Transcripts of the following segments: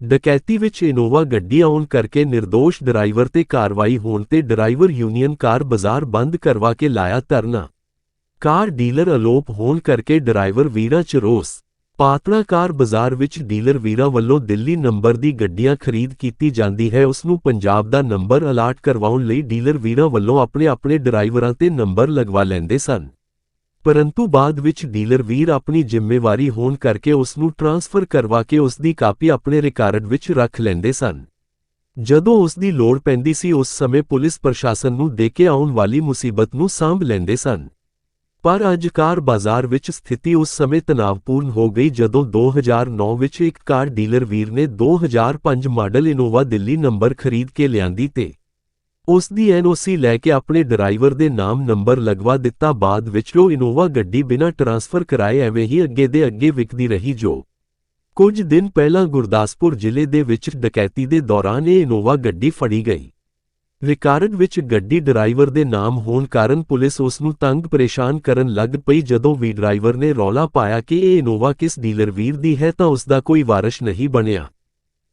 ਡਕੈਤੀ ਵਿੱਚ ਇਨੋਵਾ ਗੱਡੀ ਆਉਣ ਕਰਕੇ ਨਿਰਦੋਸ਼ ਡਰਾਈਵਰ ਤੇ ਕਾਰਵਾਈ ਹੋਣ ਤੇ ਡਰਾਈਵਰ ਯੂਨੀਅਨ ਕਾਰ ਬਾਜ਼ਾਰ ਬੰਦ ਕਰਵਾ ਕੇ ਲਾਇਆ ਧਰਨਾ। ਕਾਰ ਡੀਲਰ ਅਲੋਪ ਹੋਣ ਕਰਕੇ ਡਰਾਈਵਰ ਵੀਰਾਂ ਚ ਰੋਸ। ਪਾਤੜਾ ਕਾਰ ਬਾਜ਼ਾਰ ਵਿੱਚ ਡੀਲਰ ਵੀਰਾਂ ਵੱਲੋਂ ਦਿੱਲੀ ਨੰਬਰ ਦੀ ਗੱਡੀਆਂ ਖਰੀਦ ਕੀਤੀ ਜਾਂਦੀ ਹੈ। ਉਸ ਨੂੰ ਪੰਜਾਬ ਦਾ ਨੰਬਰ ਅਲਾਟ ਕਰਵਾਉਣ ਲਈ ਡੀਲਰ ਵੀਰਾਂ ਵੱਲੋਂ ਆਪਣੇ ਆਪਣੇ ਡਰਾਈਵਰਾਂ ਤੇ ਨੰਬਰ ਲਗਵਾ ਲੈਂਦੇ ਸਨ। ਪਰੰਤੂ ਬਾਅਦ ਵਿੱਚ ਡੀਲਰ ਵੀਰ ਆਪਣੀ ਜ਼ਿੰਮੇਵਾਰੀ ਹੋਣ ਕਰਕੇ ਉਸ ਨੂੰ ਟਰਾਂਸਫਰ ਕਰਵਾ ਕੇ ਉਸ ਦੀ ਕਾਪੀ ਆਪਣੇ ਰਿਕਾਰਡ ਵਿੱਚ ਰੱਖ ਲੈਂਦੇ ਸਨ। ਜਦੋਂ ਉਸ ਦੀ ਲੋੜ ਪੈਂਦੀ ਸੀ, ਉਸ ਸਮੇਂ ਪੁਲਿਸ ਪ੍ਰਸ਼ਾਸਨ ਨੂੰ ਦੇ ਕੇ ਆਉਣ ਵਾਲੀ ਮੁਸੀਬਤ ਨੂੰ ਸਾਂਭ ਲੈਂਦੇ ਸਨ। ਪਰ ਅੱਜ ਕਾਰ ਬਾਜ਼ਾਰ ਵਿੱਚ ਸਥਿਤੀ ਉਸ ਸਮੇਂ ਤਣਾਅਪੂਰਨ ਹੋ ਗਈ ਜਦੋਂ 2009 ਵਿੱਚ ਇੱਕ ਕਾਰ ਡੀਲਰ ਵੀਰ ਨੇ 2005 ਮਾਡਲ ਇਨੋਵਾ ਦਿੱਲੀ ਨੰਬਰ ਖਰੀਦ ਕੇ ਲਿਆਂਦੀ ਤੇ ਉਸ ਦੀ ਐਨਓਸੀ ਲੈ ਕੇ ਆਪਣੇ ਡਰਾਈਵਰ ਦੇ ਨਾਮ ਨੰਬਰ ਲਗਵਾ ਦਿੱਤਾ। ਬਾਅਦ ਵਿੱਚ ਉਹ ਇਨੋਵਾ ਗੱਡੀ ਬਿਨਾਂ ਟਰਾਂਸਫਰ ਕਰਾਏ ਐਵੇਂ ਹੀ ਅੱਗੇ ਦੇ ਅੱਗੇ ਵਿਕਦੀ ਰਹੀ, ਜੋ ਕੁਝ ਦਿਨ ਪਹਿਲਾਂ ਗੁਰਦਾਸਪੁਰ ਜ਼ਿਲ੍ਹੇ ਦੇ ਵਿੱਚ ਡਕੈਤੀ ਦੇ ਦੌਰਾਨ ਇਹ ਇਨੋਵਾ ਗੱਡੀ ਫੜੀ ਗਈ। ਰਿਕਾਰਡ ਵਿੱਚ ਗੱਡੀ ਡਰਾਈਵਰ ਦੇ ਨਾਮ ਹੋਣ ਕਾਰਨ ਪੁਲਿਸ ਉਸ ਨੂੰ ਤੰਗ ਪਰੇਸ਼ਾਨ ਕਰਨ ਲੱਗ ਪਈ। ਜਦੋਂ ਵੀ ਡਰਾਈਵਰ ਨੇ ਰੌਲਾ ਪਾਇਆ ਕਿ ਇਹ ਇਨੋਵਾ ਕਿਸ ਡੀਲਰ ਵੀਰ ਦੀ ਹੈ ਤਾਂ ਉਸ ਦਾ ਕੋਈ ਵਾਰਸ਼ ਨਹੀਂ ਬਣਿਆ।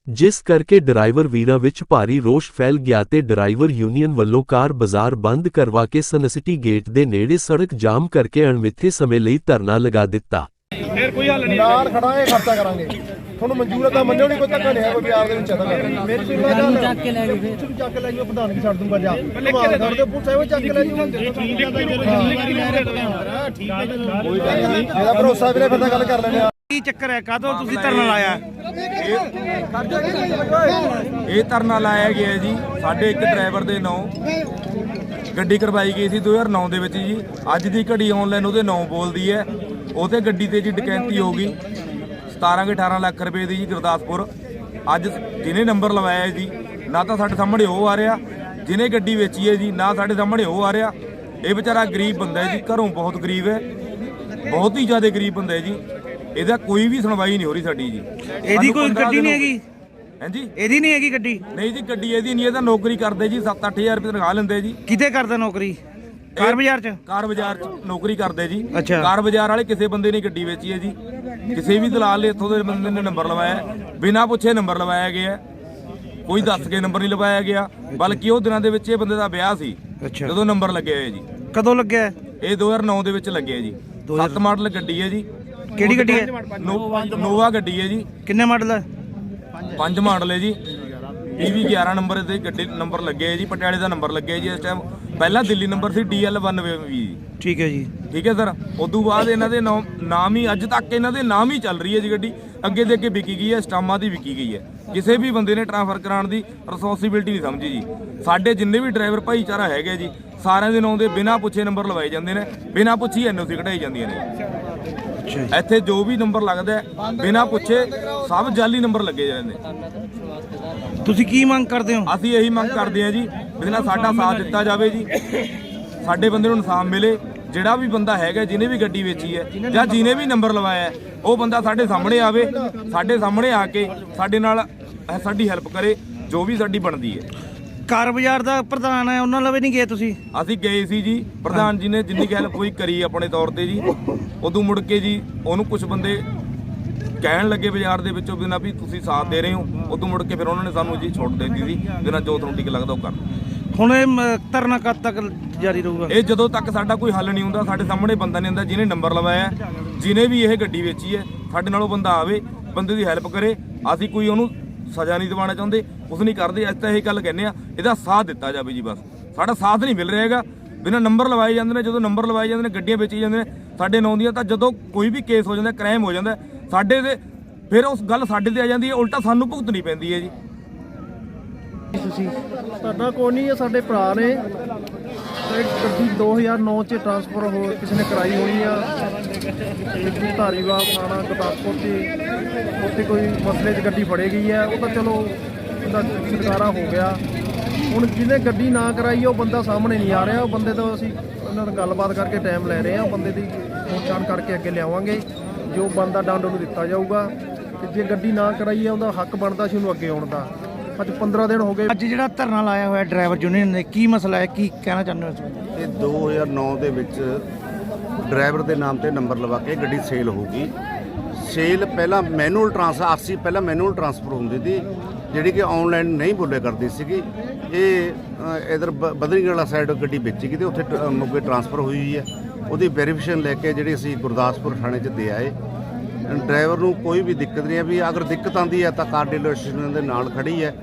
ਜਿਸ ਕਰਕੇ ਡਰਾਈਵਰ ਵੀਰਾਂ ਵਿੱਚ ਭਾਰੀ ਰੋਸ਼ ਫੈਲ ਗਿਆ ਤੇ ਡਰਾਈਵਰ ਯੂਨੀਅਨ ਵੱਲੋਂ ਕਾਰ ਬਾਜ਼ਾਰ ਬੰਦ ਕਰਵਾ ਕੇ ਸਨਸਿਟੀ ਗੇਟ ਦੇ ਨੇੜੇ ਸੜਕ ਜਾਮ ਕਰਕੇ ਅਣਮਿੱਥੇ ਸਮੇਂ ਲਈ ਧਰਨਾ ਲਗਾ ਦਿੱਤਾ। ਫਿਰ ਕੋਈ ਹੱਲ ਨਹੀਂ ਨਾਲ ਖੜਾ ਇਹ ਖਰਚਾ ਕਰਾਂਗੇ। ਤੁਹਾਨੂੰ ਮਨਜ਼ੂਰ ਹੈ ਤਾਂ ਮੰਨਿਓ ਨਹੀਂ ਕੋਈ ਧੱਕਾ ਨਹੀਂ ਹੈ ਕੋਈ ਪਿਆਰ ਦੇ ਵਿੱਚ ਚੱਲਦਾ ਮੇਰੇ ਕੋਲ ਨਾ ਚੱਲ ਚੱਕ ਕੇ ਲੈ ਗਏ ਫਿਰ ਚੱਕ ਕੇ ਲੈ ਜਾਓ ਪ੍ਰਧਾਨ ਕੀ ਛੱਡ ਦੂੰਗਾ ਜਾ। ਕਮਾਲ ਕਰਦੇ ਪੁੱਛ ਐਵੇਂ ਚੱਕ ਲੈ ਜਾਓ ਠੀਕ ਹੈ। ਹੈ। ਕੋਈ ਗੱਲ ਨਹੀਂ। ਇਹਦਾ ਭਰੋਸਾ ਵੀਰੇ ਫਿਰ ਤਾਂ ਗੱਲ ਕਰ ਲੈਣੇ ਆ ਕੀ ਚੱਕਰ ਹੈ? ਕਾਹਤੋਂ ਤੁਸੀਂ ਧਰਨਾ ਲਾਇਆ? ਇਹ ਧਰਨਾ ਲਾਇਆ ਗਿਆ ਹੈ ਜੀ, ਸਾਡੇ ਇੱਕ ਡਰਾਈਵਰ ਦੇ ਨਾਂ। ਗੱਡੀ ਕਰਵਾਈ ਗਈ ਸੀ 2009 ਦੇ ਵਿੱਚ ਜੀ। ਅੱਜ ਦੀ ਘੜੀ ਆਨਲਾਈਨ ਉਹਦੇ ਨਾਂ ਬੋਲਦੀ ਹੈ। ਉਹਤੇ ਗੱਡੀ ਤੇ ਜੀ ਡਕੈਂਤੀ ਹੋ ਗਈ। 17 ਕੇ 18 ਲੱਖ ਰੁਪਏ ਦੀ ਜੀ ਗੁਰਦਾਸਪੁਰ। ਅੱਜ ਜਿਹਨੇ ਨੰਬਰ ਲਵਾਇਆ ਹੈ ਜੀ, ਨਾ ਤਾਂ ਸਾਡੇ ਸਾਹਮਣੇ ਉਹ ਆ ਰਿਹਾ। ਜਿਹਨੇ ਗੱਡੀ ਵੇਚੀ ਹੈ ਜੀ, ਨਾ ਸਾਡੇ ਸਾਹਮਣੇ ਉਹ ਆ ਰਿਹਾ। ਇਹ ਵਿਚਾਰਾ ਗਰੀਬ ਬੰਦਾ ਹੈ ਜੀ, ਘਰੋਂ ਬਹੁਤ ਗਰੀਬ ਹੈ। ਬਹੁਤ ਹੀ ਜ਼ਿਆਦਾ ਗਰੀਬ ਬੰਦਾ ਹੈ ਜੀ। ਇਹਦਾ ਕੋਈ ਵੀ ਸੁਣਵਾਈ ਨਹੀਂ ਹੋ ਰਹੀ ਸਾਡੀ ਜੀ। ਇਹਦੀ ਕੋਈ ਗੱਡੀ ਨਹੀਂ ਹੈਗੀ। ਹਾਂਜੀ? ਇਹਦੀ ਨਹੀਂ ਹੈਗੀ ਗੱਡੀ? ਨਹੀਂ ਜੀ ਗੱਡੀ ਇਹਦੀ ਨਹੀਂ ਇਹ ਤਾਂ ਨੌਕਰੀ ਕਰਦੇ ਜੀ 7-8000 ਰੁਪਏ ਤਨਖਾਹ ਲੈਂਦੇ ਜੀ। ਕਿਤੇ ਕਰਦਾ ਨੌਕਰੀ? ਕਾਰ ਬਾਜ਼ਾਰ ਚ? ਕਾਰ ਬਾਜ਼ਾਰ 'ਚ ਨੌਕਰੀ ਕਰਦੇ ਜੀ। ਕਾਰ ਬਾਜ਼ਾਰ ਵਾਲੇ ਕਿਸੇ ਬੰਦੇ ਨੇ ਗੱਡੀ ਵੇਚੀ ਹੈ ਜੀ। ਕਿਸੇ ਵੀ ਦਲਾਲ ਨੇ ਇੱਥੋਂ ਦੇ ਬੰਦੇ ਨੇ ਨੰਬਰ ਲਵਾਇਆ। ਬਿਨਾਂ ਪੁੱਛੇ ਨੰਬਰ ਲਵਾਇਆ ਗਿਆ। ਕੋਈ ਦੱਸ ਕੇ ਨੰਬਰ ਨਹੀਂ ਲਵਾਇਆ ਗਿਆ। ਬਲਕਿ ਉਹ ਦਿਨਾਂ ਦੇ ਵਿੱਚ ਇਹ ਬੰਦੇ ਦਾ ਵਿਆਹ ਸੀ। ਜਦੋਂ ਨੰਬਰ ਲੱਗਿਆ ਹੋਇਆ ਜੀ। ਕਦੋਂ ਲੱਗਿਆ? ਇਹ 2009 ਦੇ ਵਿੱਚ ਲੱਗਿਆ ਜੀ। 7 ਮਾਡਲ ਗੱਡੀ ਹੈ ਜੀ। ਕਿਹੜੀ ਗੱਡੀ ਹੈ? ਨੋਵਾ ਗੱਡੀ ਹੈ ਜੀ। ਕਿੰਨੇ ਮਾਡਲ ਹੈ? ਪੰਜ ਮਾਡਲ ਹੈ ਜੀ। EV 11 ਨੰਬਰ ਤੇ ਗੱਡੀ ਨੰਬਰ ਲੱਗੇ ਹੈ ਜੀ ਪਟਿਆਲੇ ਦਾ ਨੰਬਰ ਲੱਗਿਆ ਜੀ ਇਸ ਟਾਈਮ ਪਹਿਲਾਂ ਦਿੱਲੀ ਨੰਬਰ ਸੀ DL1 ਜੀ ਠੀਕ ਹੈ ਜੀ। ਠੀਕ ਹੈ ਸਰ। ਉਦੋਂ ਬਾਅਦ ਇਹਨਾਂ ਦੇ ਨਾਮ ਨਾਮ ਹੀ ਅੱਜ ਤੱਕ ਇਹਨਾਂ ਦੇ ਨਾਮ ਹੀ ਚੱਲ ਰਹੀ ਹੈ ਜੀ ਗੱਡੀ। ਅੱਗੇ ਦੇ ਅੱਗੇ ਵਿਕੀ ਗਈ ਹੈ ਸਟਾਮਾਂ ਦੀ ਵਿਕੀ ਗਈ ਹੈ। ਕਿਸੇ ਵੀ ਬੰਦੇ ਨੇ ਟ੍ਰਾਂਸਫਰ ਕਰਾਉਣ ਦੀ ਰਿਸਪੌਂਸਿਬਿਲਟੀ ਨਹੀਂ ਸਮਝੀ ਜੀ। ਸਾਡੇ ਜਿੰਨੇ ਵੀ ਡਰਾਈਵਰ ਭਾਈਚਾਰਾ ਹੈਗੇ ਜੀ ਸਾਰਿਆਂ ਦੇ ਨਾਂ ਦੇ ਬਿਨਾਂ ਪੁੱਛੇ ਨੰਬਰ ਲਵਾਏ ਜਾਂਦੇ ਨੇ ਬਿਨਾਂ ਪੁੱਛੀ ਐਨਓਸੀ ਕਢਾਈ ਜਾਂਦੀਆਂ ਨੇ। ਇੱਥੇ ਜੋ ਵੀ ਨੰਬਰ ਲੱਗਦਾ ਹੈ, ਬਿਨਾਂ ਪੁੱਛੇ ਸਭ ਜਾਲੀ ਨੰਬਰ ਲੱਗੇ ਜਾਂਦੇ ਨੇ। ਤੁਸੀਂ ਕੀ ਮੰਗ ਕਰਦੇ ਹੋ? ਅਸੀਂ ਇਹੀ ਮੰਗ ਕਰਦੇ ਹਾਂ ਜੀ ਵੀ ਨਾ ਸਾਡਾ ਸਾਥ ਦਿੱਤਾ ਜਾਵੇ ਜੀ। ਸਾਡੇ ਬੰਦੇ ਨੂੰ ਇਨਸਾਫ ਮਿਲੇ ਜਿਹੜਾ ਵੀ ਬੰਦਾ ਹੈਗਾ ਜਿਹਨੇ ਵੀ ਗੱਡੀ ਵੇਚੀ ਹੈ ਜਾਂ ਜਿਹਨੇ ਵੀ ਨੰਬਰ ਲਵਾਇਆ ਹੈ, ਉਹ ਬੰਦਾ ਸਾਡੇ ਸਾਹਮਣੇ ਆਵੇ ਸਾਡੇ ਸਾਹਮਣੇ ਆ ਕੇ ਸਾਡੇ ਨਾਲ ਅਹ ਸਾਡੀ ਹੈਲਪ ਕਰੇ ਜੋ ਵੀ ਸਾਡੀ ਬਣਦੀ ਹੈ। ਕਾਰ ਬਾਜ਼ਾਰ ਦਾ ਪ੍ਰਧਾਨ ਹੈ ਉਹਨਾਂ ਲਵੇ ਨਹੀਂ ਗਏ ਤੁਸੀਂ? ਅਸੀਂ ਗਏ ਸੀ ਜੀ ਪ੍ਰਧਾਨ ਜੀ ਨੇ ਜਿੰਨੀ ਹੈਲਪ ਹੋਈ ਕਰੀ ਆਪਣੇ ਤੌਰ ਤੇ ਜੀ। ਉਦੋਂ ਮੁੜ ਕੇ ਜੀ ਉਹਨੂੰ ਕੁਝ ਬੰਦੇ ਕਹਿਣ ਲੱਗੇ ਬਾਜ਼ਾਰ ਦੇ ਵਿੱਚੋਂ ਵੀ ਨਾ ਵੀ ਤੁਸੀਂ ਸਾਥ ਦੇ ਰਹੇ ਹੋ। ਉਦੋਂ ਮੁੜ ਕੇ ਫਿਰ ਉਹਨਾਂ ਨੇ ਸਾਨੂੰ ਜੀ ਛੋਟ ਦੇ ਦਿੱਤੀ ਸੀ ਵੀ ਨਾ ਜੋ ਤੁਹਾਨੂੰ ਠੀਕ ਲੱਗਦਾ ਉਹ ਕਰ। ਹੁਣ ਇਹ ਮ- ਧਰਨਾ ਕਦ ਤੱਕ ਜਾਰੀ ਰਹੂਗਾ। ਇਹ ਜਦੋਂ ਤੱਕ ਸਾਡਾ ਕੋਈ ਹੱਲ ਨਹੀਂ ਹੁੰਦਾ ਸਾਡੇ ਸਾਹਮਣੇ ਬੰਦਾ ਨਹੀਂ ਹੁੰਦਾ ਜਿਹਨੇ ਨੰਬਰ ਲਵਾਇਆ ਹੈ, ਜਿਹਨੇ ਵੀ ਇਹ ਗੱਡੀ ਵੇਚੀ ਹੈ ਸਾਡੇ ਨਾਲ ਉਹ ਬੰਦਾ ਆਵੇ ਬੰਦੇ ਦੀ ਹੈਲਪ ਕਰੇ ਅਸੀਂ ਕੋਈ ਉਹਨੂੰ ਸਜ਼ਾ ਨਹੀਂ ਦਿਵਾਉਣਾ ਚਾਹੁੰਦੇ ਕੁਛ ਨਹੀਂ ਕਰਦੇ ਅਸੀਂ ਤਾਂ ਇਹ ਗੱਲ ਕਹਿੰਦੇ ਆ ਇਹਦਾ ਸਾਥ ਦਿੱਤਾ ਜਾਵੇ ਜੀ ਬਸ। ਸਾਡਾ ਸਾਥ ਨਹੀਂ ਮਿਲ ਰਿਹਾ ਹੈਗਾ ਬਿਨਾਂ ਨੰਬਰ ਲਵਾਏ ਜਾਂਦੇ ਨੇ ਜਦੋਂ ਨੰਬਰ ਲਵਾਏ ਜਾਂਦੇ ਨੇ ਗੱਡੀਆਂ ਵੇਚੀ ਜਾਂਦੇ ਨੇ ਸਾਡੇ ਨਾਂ ਦੀਆਂ ਤਾਂ ਜਦੋਂ ਕੋਈ ਵੀ ਕੇਸ ਹੋ ਜਾਂਦਾ ਕ੍ਰਾਈਮ ਹੋ ਜਾਂਦਾ, ਸਾਡੇ ਦੇ ਫਿਰ ਉਸ ਗੱਲ ਸਾਡੇ ਤੇ ਆ ਜਾਂਦੀ ਹੈ, ਉਲਟਾ ਸਾਨੂੰ ਭੁਗਤਣੀ ਪੈਂਦੀ ਹੈ ਜੀ। ਤੁਸੀਂ ਸਾਡਾ ਕੋਈ ਨਹੀਂ ਹੈ ਸਾਡੇ ਭਰਾ ਨੇ। ਤੇ ਗੱਡੀ 2009 ਚ ਟਰਾਂਸਫਰ ਹੋ ਕਿਸੇ ਨੇ ਕਰਾਈ ਹੋਣੀ ਆ। ਗੱਡੀ ਧਾਰੀਵਾਲ ਥਾਣਾ ਗੁਰਦਾਸਪੁਰ ਤੇ ਉੱਥੇ ਕੋਈ ਮਸਲੇ 'ਚ ਗੱਡੀ ਫੜੇ ਗਈ ਹੈ। ਉਹ ਤਾਂ ਚਲੋ, ਉਹਦਾ ਛੁਟਕਾਰਾ ਹੋ ਗਿਆ। ਹੁਣ ਜਿਹਨੇ ਗੱਡੀ ਨਾ ਕਰਾਈ ਉਹ ਬੰਦਾ ਸਾਹਮਣੇ ਨਹੀਂ ਆ ਰਿਹਾ। ਉਹ ਬੰਦੇ ਤੋਂ ਅਸੀਂ ਉਹਨਾਂ ਨਾਲ ਗੱਲਬਾਤ ਕਰਕੇ ਟਾਈਮ ਲੈ ਰਹੇ ਆ ਬੰਦੇ ਦੀ ਪਛਾਣ ਕਰਕੇ ਅੱਗੇ ਲਿਆਵਾਂਗੇ। ਜੋ ਬੰਦਾ ਡੰਡ ਉਹਨੂੰ ਦਿੱਤਾ ਜਾਊਗਾ। ਤੇ ਜੇ ਗੱਡੀ ਨਾ ਕਰਾਈ ਆ ਉਹਦਾ ਹੱਕ ਬਣਦਾ ਸੀ ਉਹਨੂੰ ਅੱਗੇ ਆਉਣ ਦਾ। ਅੱਜ 15 ਦਿਨ ਹੋ ਗਏ। ਅੱਜ ਜਿਹੜਾ ਧਰਨਾ ਲਾਇਆ ਹੋਇਆ ਡਰਾਈਵਰ ਯੂਨੀਅਨ ਨੇ ਕੀ ਮਸਲਾ ਹੈ? ਕੀ ਕਹਿਣਾ ਚਾਹੁੰਦੇ ਹੋ ਤੁਸੀਂ ਇਹ 2009 ਦੇ ਵਿੱਚ ਡਰਾਈਵਰ ਦੇ ਨਾਮ ਤੇ ਨੰਬਰ ਲਵਾ ਕੇ ਗੱਡੀ ਸੇਲ ਹੋਊਗੀ ਸੇਲ ਪਹਿਲਾਂ ਮੈਨੂਅਲ ਟ੍ਰਾਂਸ ਆਰਸੀ ਪਹਿਲਾਂ ਮੈਨੂਅਲ ਟ੍ਰਾਂਸਫਰ ਹੁੰਦੀ ਸੀ। ਜਿਹੜੀ ਕਿ ਆਨਲਾਈਨ ਨਹੀਂ ਬੋਲੇ ਕਰਦੀ ਸੀਗੀ, ਇਹ ਇਧਰ ਬਦਰੀਗੜ੍ਹ ਵਾਲਾ ਸਾਈਡ ਗੱਡੀ ਵੇਚੀ ਗਈ ਤੇ ਉੱਥੇ ਟ- ਮੋਗੇ ਟ੍ਰਾਂਸਫਰ ਹੋਈ ਹੋਈ ਹੈ। ਉਹਦੀ ਵੈਰੀਫਿਕੇਸ਼ਨ ਲੈ ਕੇ ਜਿਹੜੀ ਅਸੀਂ ਗੁਰਦਾਸਪੁਰ ਥਾਣੇ 'ਚ ਦੇ ਆਏ। ਡਰਾਈਵਰ ਨੂੰ ਕੋਈ ਵੀ ਦਿੱਕਤ ਨਹੀਂ ਹੈ ਵੀ ਅਗਰ ਦਿੱਕਤ ਆਂਦੀ ਹੈ ਤਾਂ ਕਾਰ ਡੀਲਰਸ਼ਿਪ ਦੇ ਨਾਲ ਖੜੀ ਹੈ।